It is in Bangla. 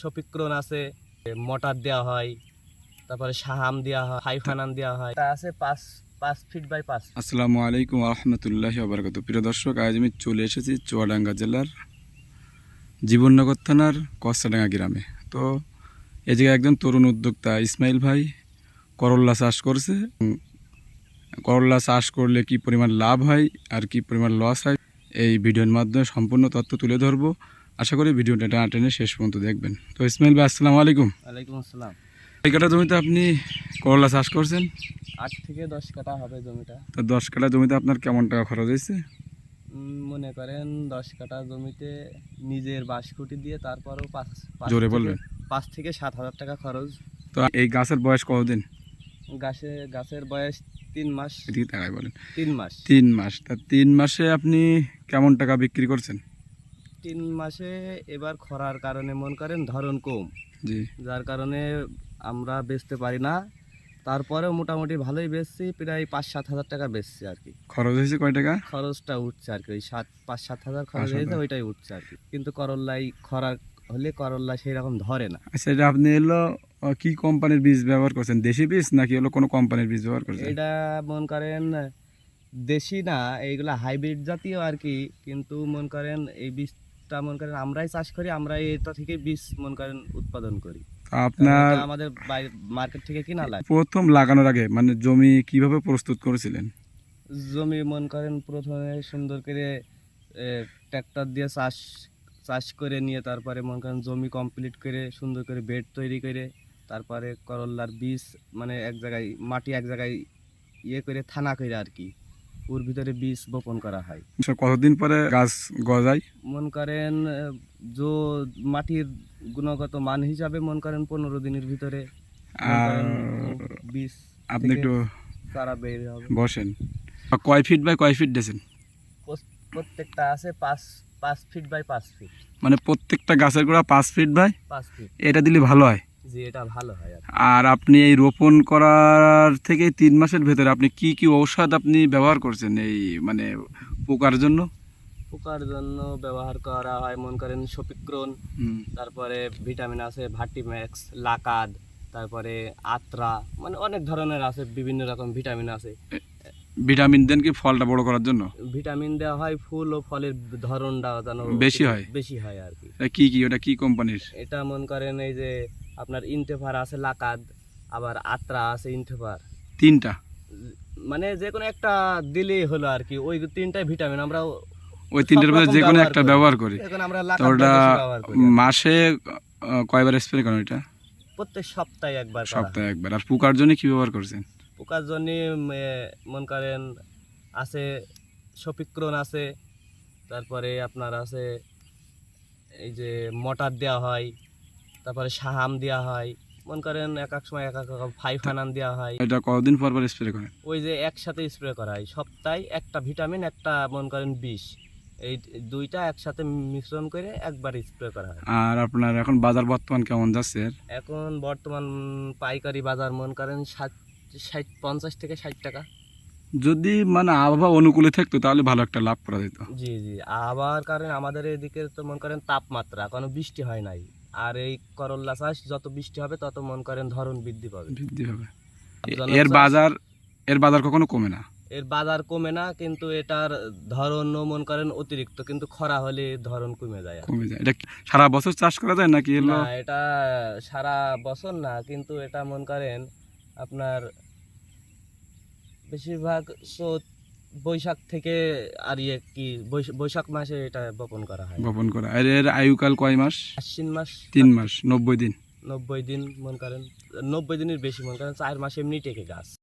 শফিক্রন আছে, মটার দেওয়া হয়, তারপরে সাহাম দেওয়া হয়, হাইফানান দেওয়া হয়। তা আছে পাঁচ পাঁচ ফিট বাই পাঁচ। আসসালামু আলাইকুম রহমতুল্লাহ আবরকাত প্রিয় দর্শক, আজ আমি চলে এসেছি চুয়াডাঙ্গা জেলার জীবননগর থানার কচ্ছাডাঙ্গা গ্রামে। তো এই জায়গায় একজন তরুণ উদ্যোক্তা ইসমাইল ভাই করল্লা চাষ করছে। করল্লা চাষ করলে কি পরিমাণ লাভ হয় আর কি পরিমাণ লস হয়, এই ভিডিওর মাধ্যমে সম্পূর্ণ তথ্য তুলে ধরবো। আশা করি ভিডিওটা টানা টেনে শেষ পর্যন্ত দেখবেন। তো ইসমাইল ভাই আসসালামু আলাইকুম। ওয়ালাইকুম আসসালাম। এই কাটা জমিতে আপনি করলা চাষ করছেন? আট থেকে দশ কাটা হবে জমিটা। তো দশ কাটা জমিতে আপনার কেমন টাকা খরচ হয়েছে? মনে করেন দশ কাটা জমিতে নিজের বাঁশকুটি দিয়ে তারপরও পাঁচ জোরে বলবেন। পাঁচ থেকে সাত হাজার টাকা খরচ। তো এই গাছের বয়স কতদিন? গাছে গাছের বয়স তিন মাস। এদিকে তাকাই বলেন। তিন মাস। তিন মাস। তা তিন মাসে আপনি কেমন টাকা বিক্রি করছেন? তিন মাসে এবার খরার কারণে মন করেন ধরন কম। জি। যার কারণে আমরা বেচতে পারি না। তারপরেও মোটামুটি ভালোই বেচছি প্রায় পাঁচ সাত হাজার টাকা বেচছি আর কি। খরচ হয়েছে কয় টাকা? খরচটা উঠছে আর কি ওই সাত পাঁচ সাত হাজার খরচ হয়েছে ওইটাই উঠছে আর কি। কিন্তু করল্লাই খরা হলে করল্লা সেই রকম ধরে না। আচ্ছা এটা আপনি এলো কি কোম্পানির বীজ ব্যবহার করছেন? দেশি বীজ নাকি হলো কোনো কোম্পানির বীজ ব্যবহার করছেন? এটা মন করেন দেশি না এইগুলা হাইব্রিড জাতীয় আর কি। কিন্তু মন করেন এই বীজটা মন করেন আমরাই চাষ করি আমরাই এটা থেকে বীজ মন করেন উৎপাদন করি। আপনার আমাদের মার্কেট থেকে কিনা লাগে। প্রথম লাগানোর আগে মানে জমি কীভাবে প্রস্তুত করেছিলেন? জমি মন করেন প্রথমে সুন্দর করে ট্র্যাক্টর দিয়ে চাষ চাষ করে নিয়ে তারপরে মন করেন জমি কমপ্লিট করে সুন্দর করে বেড তৈরি করে তারপরে করল্লার বীজ মানে এক জায়গায় মাটি এক জায়গায় ইয়ে করে থানা করে আর কি। ওর ভিতরে বীজ বপন করা হয়। আচ্ছা, কতদিন পরে গাছ গজায়? মন করেন জো মাটির গুণগত মান হিসাবে মন করেন পনেরো দিনের ভিতরে। বীজ আপনি একটু চারা বের হবে। বসেন। কয় ফিট বাই কয় ফিট দিয়েছেন? প্রত্যেকটা আছে পাঁচ পাঁচ ফিট বাই পাঁচ ফিট মানে প্রত্যেকটা গাছের গোড়া পাঁচ ফিট বাই পাঁচ ফিট এটা দিলে ভালো হয়? জি এটা ভালো হয় আর আপনি এই রোপণ করার থেকে তিন মাসের ভেতরে আপনি কি কি ঔষধ আপনি ব্যবহার করছেন এই মানে পোকার জন্য? পোকার জন্য ব্যবহার করা হয় মন করেন সপিক্রন তারপরে ভিটামিন আছে ভার্টিম্যাক্স লাকাদ তারপরে আত্রা মানে অনেক ধরনের আছে বিভিন্ন রকম ভিটামিন আছে। ভিটামিন দেন কি ফলটা বড় করার জন্য? ভিটামিন দেওয়া হয় ফুল ও ফলের ধরনটা যেন বেশি হয়? বেশি হয় আর কি। কি কি ওটা কি কোম্পানির? এটা মন করেন এই যে আপনার ইনটেফার আছে লাকাদ আবার আত্রা আছে ইনটেফার তিনটা? মানে যে কোনো একটা দিলেই হলো আর কি ওই তিনটাই ভিটামিন আমরা ওই তিনটার মধ্যে যে কোনো একটা ব্যবহার করি। তো ওটা ব্যবহার করি মাসে কয়বার স্প্রে করেন এটা প্রত্যেক সপ্তাহে একবার সপ্তাহে একবার। আর পোকার জন্য কি ব্যবহার করছেন? পোকার জন্য মন করেন আছে সপিক্রন আছে তারপরে আপনার আছে এই যে মটার দেওয়া হয়। তারপরে সাহাম দেওয়া হয়। মন করেন এক এক সময় এক এক রকম ফাইভ ফাইফানান দেওয়া হয়। এটা কতদিন পর পর স্প্রে করেন? ওই যে একসাথে স্প্রে করা হয়। সপ্তাহে একটা ভিটামিন একটা মন করেন বিষ এই দুইটা একসাথে মিশ্রণ করে একবার স্প্রে করা হয়। আর আপনার এখন বাজার বর্তমান কেমন যাচ্ছে এখন বর্তমান পাইকারি বাজার মন করেন ষাট ষাট পঞ্চাশ থেকে ষাট টাকা। যদি মানে আবহাওয়া অনুকূলে থাকতো তাহলে ভালো একটা লাভ করা যেত। জি জি। আবার কারণ আমাদের এদিকে তো মনে করেন তাপমাত্রা কোনো বৃষ্টি হয় নাই। আর এই করল্লা চাষ যত বৃষ্টি হবে তত মন করেন ধরন বৃদ্ধি পাবে। বৃদ্ধি হবে। এর বাজার এর বাজার কখনো কমে না। এর বাজার কমে না কিন্তু এটার ধরনও মন করেন অতিরিক্ত কিন্তু খরা হলে ধরন কমে যায় কমে যায়। এটা সারা বছর চাষ করা যায় নাকি না এটা সারা বছর না কিন্তু এটা মন করেন আপনার বেশিরভাগ চৈত বৈশাখ থেকে আর ইয়ে কি বৈশ- বৈশাখ মাসে এটা বপন করা হয়। বপন করা আর এর আয়ুকাল কয় মাস? আশ্বিন মাস তিন মাস নব্বই দিন। নব্বই দিন মনে করেন। নব্বই দিনের বেশি মনে করেন চার মাস এমনি টেকে গাছ।